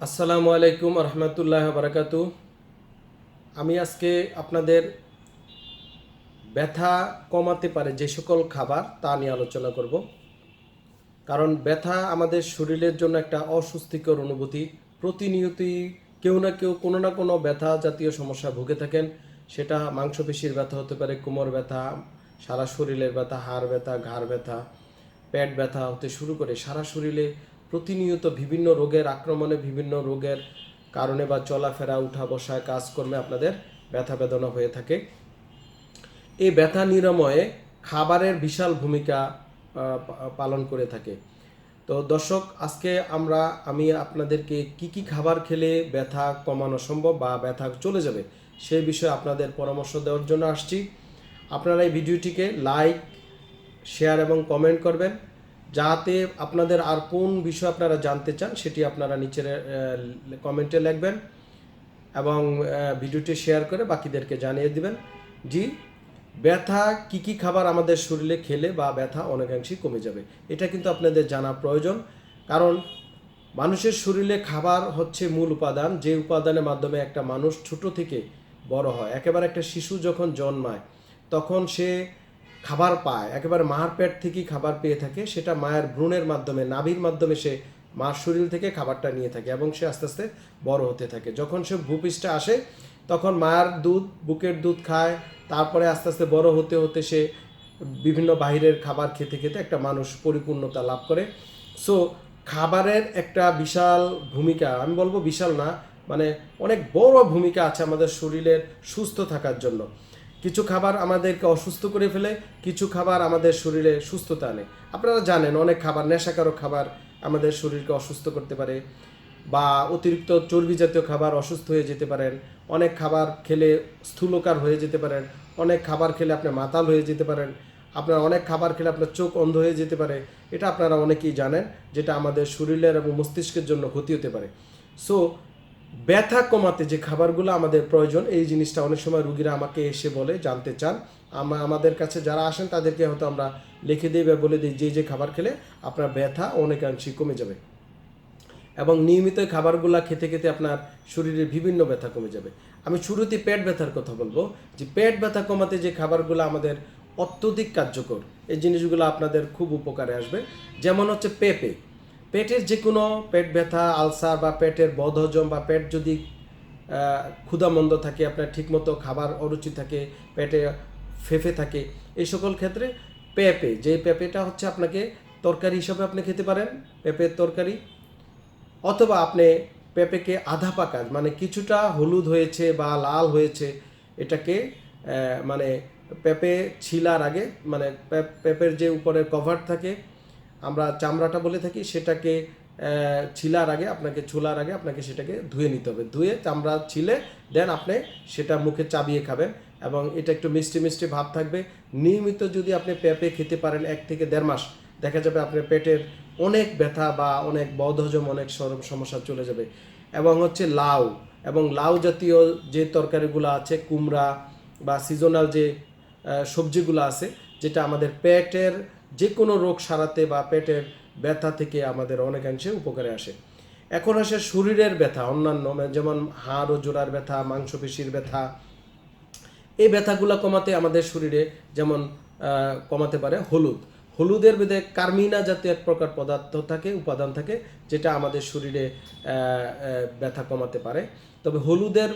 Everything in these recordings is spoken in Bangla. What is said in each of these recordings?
আসসালামু আলাইকুম রহমতুল্লাহ বারাকাতু। আমি আজকে আপনাদের ব্যথা কমাতে পারে যে সকল খাবার তা নিয়ে আলোচনা করব। কারণ ব্যথা আমাদের শরীরের জন্য একটা অস্বস্তিকর অনুভূতি। প্রতিনিয়তই কেউ না কেউ, কোনো না কোনো ব্যথা জাতীয় সমস্যা ভুগে থাকেন। সেটা মাংসপেশির ব্যথা হতে পারে, কোমর ব্যথা, সারা শরীরের ব্যথা, হাড় ব্যথা, ঘাড় ব্যথা, পেট ব্যথা হতে শুরু করে সারা শরীরে প্রতিনিয়ত বিভিন্ন রোগের আক্রমণে, বিভিন্ন রোগের কারণে বা চলাফেরা উঠা বসায় কাজকর্মে আপনাদের ব্যথা বেদনা হয়ে থাকে। এই ব্যথা নিরাময়ে খাবারের বিশাল ভূমিকা পালন করে থাকে। তো দর্শক, আজকে আমরা, আমি আপনাদেরকে কি কি খাবার খেলে ব্যথা কমানো সম্ভব বা ব্যথা চলে যাবে সেই বিষয়ে আপনাদের পরামর্শ দেওয়ার জন্য আসছি। আপনারা এই ভিডিওটিকে লাইক শেয়ার এবং কমেন্ট করবেন। যাতে আপনাদের আর কোন বিষয় আপনারা জানতে চান, সেটি আপনারা নিচের কমেন্টে লিখবেন এবং ভিডিওটি শেয়ার করে বাকিদেরকে জানিয়ে দিবেন। জি, ব্যথা, কি কি খাবার আমাদের শরীরে খেলে বা ব্যথা অনেকাংশেই কমে যাবে। এটা কিন্তু আপনাদের জানা প্রয়োজন। কারণ মানুষের শরীরে খাবার হচ্ছে মূল উপাদান, যে উপাদানের মাধ্যমে একটা মানুষ ছোট থেকে বড় হয়। একেবারে একটা শিশু যখন জন্মায়, তখন সে খাবার পায়, একেবারে মার পেট থেকেই খাবার পেয়ে থাকে, সেটা মায়ের ভ্রূণের মাধ্যমে, নাভির মাধ্যমে সে মার শরীর থেকে খাবারটা নিয়ে থাকে এবং সে আস্তে আস্তে বড় হতে থাকে। যখন সে ভূপৃষ্ঠে আসে, তখন মায়ের দুধ, বুকের দুধ খায়, তারপরে আস্তে আস্তে বড় হতে হতে সে বিভিন্ন বাইরের খাবার খেতে খেতে একটা মানুষ পরিপূর্ণতা লাভ করে। সো খাবারের একটা বিশাল ভূমিকা, আমি বলব বিশাল না মানে অনেক বড় ভূমিকা আছে আমাদের শরীরের সুস্থ থাকার জন্য। কিছু খাবার আমাদেরকে অসুস্থ করে ফেলে, কিছু খাবার আমাদের শরীরে সুস্থতা আনে। আপনারা জানেন, অনেক খাবার, নেশাকারক খাবার আমাদের শরীরকে অসুস্থ করতে পারে বা অতিরিক্ত চর্বি জাতীয় খাবার অসুস্থ হয়ে যেতে পারেন। অনেক খাবার খেলে স্থূলকার হয়ে যেতে পারেন। অনেক খাবার খেলে আপনি মাতাল হয়ে যেতে পারেন। আপনার অনেক খাবার খেলে আপনার চোখ অন্ধ হয়ে যেতে পারে। এটা আপনারা অনেকেই জানেন, যেটা আমাদের শরীরের এবং মস্তিষ্কের জন্য ক্ষতি হতে পারে। সো ব্যথা কমাতে যে খাবারগুলো আমাদের প্রয়োজন, এই জিনিসটা অনেক সময় রুগীরা আমাকে এসে বলে, জানতে চান। আমা আমাদের কাছে যারা আসেন, তাদেরকে হয়তো আমরা লিখে দিই বা বলে দিই, যে যে খাবার খেলে আপনার ব্যথা অনেকাংশেই কমে যাবে। এবং নিয়মিত খাবারগুলো খেতে খেতে আপনার শরীরের বিভিন্ন ব্যথা কমে যাবে। আমি শুরুতে পেট ব্যথার কথা বলব, যে পেট ব্যথা কমাতে যে খাবারগুলো আমাদের অত্যধিক কার্যকর, এই জিনিসগুলো আপনাদের খুব উপকারে আসবে। যেমন হচ্ছে পেঁপে। পেটের যে কোনো পেট ব্যথা, আলসার বা পেটের বদহজম বা পেট যদি ক্ষুধামন্দ থাকে, আপনার ঠিকমতো খাবার অরুচি থাকে, পেটে ফেফে থাকে, এই সকল ক্ষেত্রে পেঁপে, যে পেঁপেটা হচ্ছে আপনাকে তরকারি হিসাবে আপনি খেতে পারেন, পেঁপের তরকারি, অথবা আপনি পেঁপেকে আধা পাকা মানে কিছুটা হলুদ হয়েছে বা লাল হয়েছে, এটাকে মানে পেঁপে ছিলার আগে মানে পেঁপের যে উপরে কভার থাকে আমরা চামড়াটা বলে থাকি, সেটাকে ছিলার আগে, আপনাকে ছোলার আগে আপনাকে সেটাকে ধুয়ে নিতে হবে। ধুয়ে চামড়া ছিলে, দেন আপনি সেটা মুখে চাবিয়ে খাবেন এবং এটা একটু মিষ্টি মিষ্টি ভাব থাকবে। নিয়মিত যদি আপনি পেঁপে খেতে পারেন এক থেকে দেড় মাস, দেখা যাবে আপনার পেটের অনেক ব্যথা বা অনেক বদহজম, অনেক সর- সমস্যা চলে যাবে। এবং হচ্ছে লাউ, এবং লাউ জাতীয় যে তরকারিগুলো আছে, কুমড়া বা সিজনাল যে সবজিগুলো আছে, যেটা আমাদের পেটের যে কোনো রোগ সারাতে বা পেটের ব্যথা থেকে আমাদের অনেকাংশে উপকারে আসে। এখন আসে শরীরের ব্যথা, অন্যান্য মানে যেমন হাড় ও জোড়ার ব্যথা, মাংসপেশির ব্যথা। এই ব্যথাগুলো কমাতে আমাদের শরীরে যেমন কমাতে পারে হলুদ। হলুদের মধ্যে কার্মিনা জাতীয় এক প্রকার পদার্থ থাকে, উপাদান থাকে, যেটা আমাদের শরীরে ব্যথা কমাতে পারে। তবে হলুদের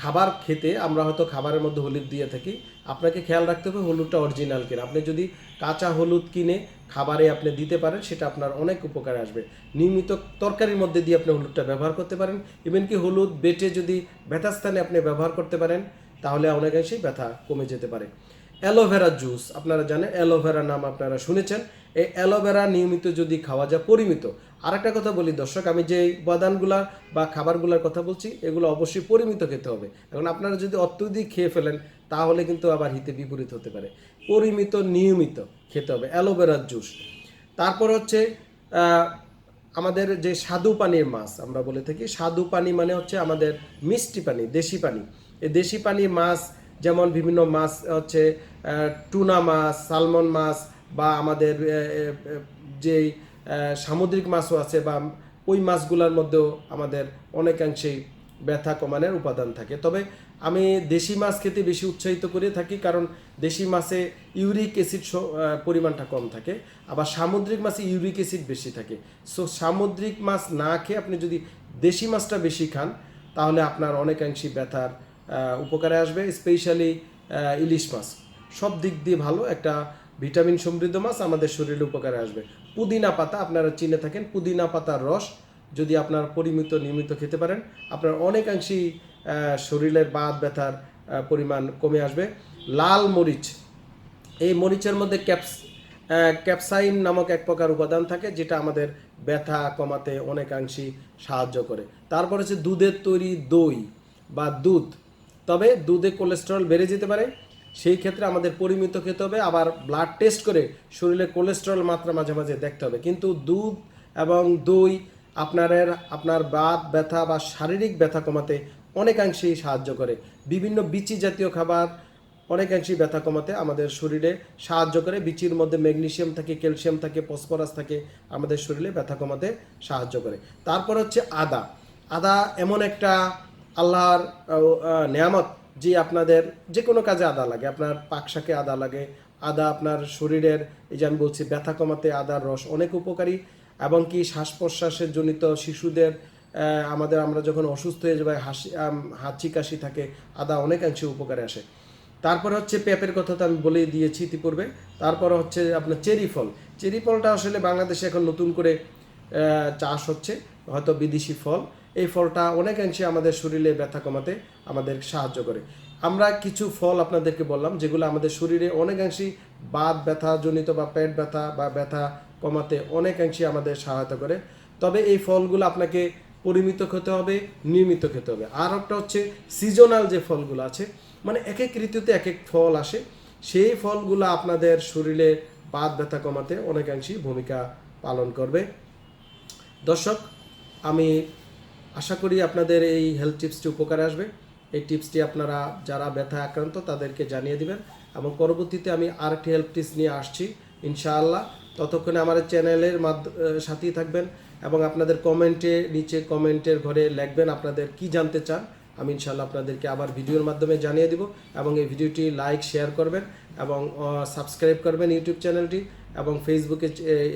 খাবার খেতে আমরা হয়তো খাবারের মধ্যে হলুদ দিয়ে থাকি, আপনাকে খেয়াল রাখতে হবে হলুদটা অরিজিনাল কিনা। আপনি যদি কাঁচা হলুদ কিনে খাবারে আপনি দিতে পারেন, সেটা আপনার অনেক উপকারে আসবে। নিয়মিত তরকারির মধ্যে দিয়ে আপনি হলুদটা ব্যবহার করতে পারেন। ইভেন কি হলুদ বেটে যদি ব্যথাস্থানে আপনি ব্যবহার করতে পারেন, তাহলে অনেকাংশেই ব্যথা কমে যেতে পারে। Aloe vera juice. আপনারা জানেন অ্যালোভেরা নাম আপনারা শুনেছেন। এই অ্যালোভেরা নিয়মিত যদি খাওয়া যায় পরিমিত। আরেকটা কথা বলি, দর্শক, আমি যে উপাদানগুলা বা খাবারগুলোর কথা বলছি, এগুলো অবশ্যই পরিমিত খেতে হবে। এখন আপনারা যদি অত্যধিক খেয়ে ফেলেন, তাহলে কিন্তু আবার হিতে বিপরীত হতে পারে। পরিমিত, নিয়মিত খেতে হবে অ্যালোভেরার জুস। তারপর হচ্ছে আমাদের যে স্বাদু পানির মাছ, আমরা বলে থাকি, স্বাদু পানি মানে হচ্ছে আমাদের মিষ্টি পানি, দেশি পানি। এই দেশি পানি মাছ, যেমন বিভিন্ন মাছ হচ্ছে টুনা মাছ, সালমন মাছ বা আমাদের যেই সামুদ্রিক মাছও আছে বা ওই মাছগুলোর মধ্যেও আমাদের অনেকাংশেই ব্যথা কমানোর উপাদান থাকে। তবে আমি দেশি মাছ খেতে বেশি উৎসাহিত করে থাকি কারণ দেশি মাছে ইউরিক অ্যাসিড পরিমাণটা কম থাকে, আবার সামুদ্রিক মাছে ইউরিক অ্যাসিড বেশি থাকে। সো সামুদ্রিক মাছ না খেয়ে আপনি যদি দেশি মাছটা বেশি খান, তাহলে আপনার অনেকাংশই ব্যথার উপকারে আসবে, স্পেশালি ইলিশ মাছ। সব দিক দিয়ে ভালো, একটা ভিটামিন সমৃদ্ধ মাছ আমাদের শরীরে উপকারে আসবে। পুদিনা পাতা, আপনারা চিনে থাকেন, পুদিনা পাতার রস যদি আপনার পরিমিত, নিয়মিত খেতে পারেন, আপনার অনেকাংশেই শরীরের বাত ব্যথার পরিমাণ কমে আসবে। লাল মরিচ, এই মরিচের মধ্যে ক্যাপস ক্যাপসাইন নামক এক প্রকার উপাদান থাকে, যেটা আমাদের ব্যথা কমাতে অনেকাংশেই সাহায্য করে। তারপর হচ্ছে দুধের তৈরি দই বা দুধ। তবে দুধে কোলেস্টেরল বেড়ে যেতে পারে সেই ক্ষেত্রে আমাদের পরিমিত খেতে হবে, আবার ব্লাড টেস্ট করে শরীরে কোলেস্টেরল মাত্রা মাঝে মাঝে দেখতে হবে। কিন্তু দুধ এবং দই আপনার আপনার বাত ব্যথা বা শারীরিক ব্যথা কমাতে অনেকাংশেই সাহায্য করে। বিভিন্ন বিচি জাতীয় খাবার অনেকাংশেই ব্যথা কমাতে আমাদের শরীরে সাহায্য করে। বিচির মধ্যে ম্যাগনেশিয়াম থাকে, ক্যালসিয়াম থাকে, ফসফরাস থাকে, আমাদের শরীরে ব্যথা কমাতে সাহায্য করে। তারপর হচ্ছে আদা। আদা এমন একটা আল্লাহর নেয়ামত যে আপনাদের যে কোনো কাজে আদা লাগে, আপনার পাক শাকে আদা লাগে, আদা আপনার শরীরের এই যে আমি বলছি ব্যথা কমাতে আদার রস অনেক উপকারী, এবং কি শ্বাস প্রশ্বাসের জনিত শিশুদের আমাদের আমরা যখন অসুস্থ হয়ে যাই, হাসি হাঁচি কাশি থাকে, আদা অনেকাংশে উপকারে আসে। তারপরে হচ্ছে পেঁপের কথা তো আমি বলেই দিয়েছি ইতিপূর্বে। তারপরে হচ্ছে আপনার চেরি ফল। চেরি ফলটা আসলে বাংলাদেশে এখন নতুন করে চাষ হচ্ছে, হয়তো বিদেশি ফল। এই ফলটা অনেকাংশে আমাদের শরীরে ব্যথা কমাতে আমাদের সাহায্য করে। আমরা কিছু ফল আপনাদেরকে বললাম, যেগুলো আমাদের শরীরে অনেকাংশেই বাত ব্যথা জনিত বা পেট ব্যথা বা ব্যথা কমাতে অনেকাংশে আমাদের সহায়তা করে। তবে এই ফলগুলো আপনাকে পরিমিত খেতে হবে, নিয়মিত খেতে হবে। আর একটা হচ্ছে সিজনাল যে ফলগুলো আছে মানে এক এক ঋতুতে এক এক ফল আসে, সেই ফলগুলো আপনাদের শরীরে বাত ব্যথা কমাতে অনেকাংশেই ভূমিকা পালন করবে। দর্শক, আমি আশা করি আপনাদের এই হেলথ টিপসটি উপকারে আসবে। এই টিপসটি আপনারা যারা ব্যথা আক্রান্ত, তাদেরকে জানিয়ে দিবেন। এবং পরবর্তীতে আমি আরেকটি হেলথ টিপস নিয়ে আসছি, ইনশাআল্লাহ। ততক্ষণে আমার চ্যানেলের মাধ্য- সাথেই থাকবেন এবং আপনাদের কমেন্টে নিচে কমেন্টের ঘরে লিখবেন আপনাদের কি জানতে চান। আমি ইনশাআল্লাহ আপনাদেরকে আবার ভিডিওর মাধ্যমে জানিয়ে দিব এবং এই ভিডিওটি লাইক, শেয়ার করবেন এবং সাবস্ক্রাইব করবেন ইউটিউব চ্যানেলটি এবং ফেসবুকে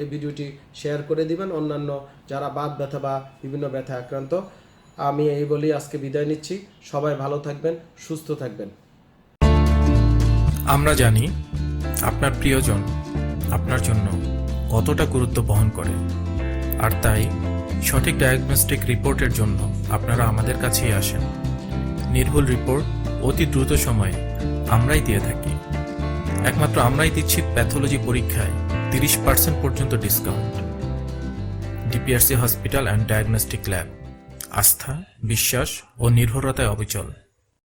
এই ভিডিওটি শেয়ার করে দিবেন। অন্যান্য যারা বাত ব্যথা বা বিভিন্ন ব্যথা আক্রান্ত, আমি এই বলেই আজকে বিদায় নিচ্ছি। সবাই ভালো থাকবেন, সুস্থ থাকবেন। আমরা জানি আপনার প্রিয়জন আপনার জন্য কতটা গুরুত্ব বহন করে। আর তাই সঠিক ডায়াগনস্টিক রিপোর্টের জন্য আপনারা আমাদের কাছেই আসেন। নির্ভুল রিপোর্ট অতি দ্রুত সময়ে আমরাই দিয়ে থাকি। একমাত্র আমরাই দিচ্ছি প্যাথোলজি পরীক্ষায় তিরিশ পার্সেন্ট পর্যন্ত discount DPRC hospital and diagnostic lab আস্থা, বিশ্বাস ও নির্ভরতায় অবিচল।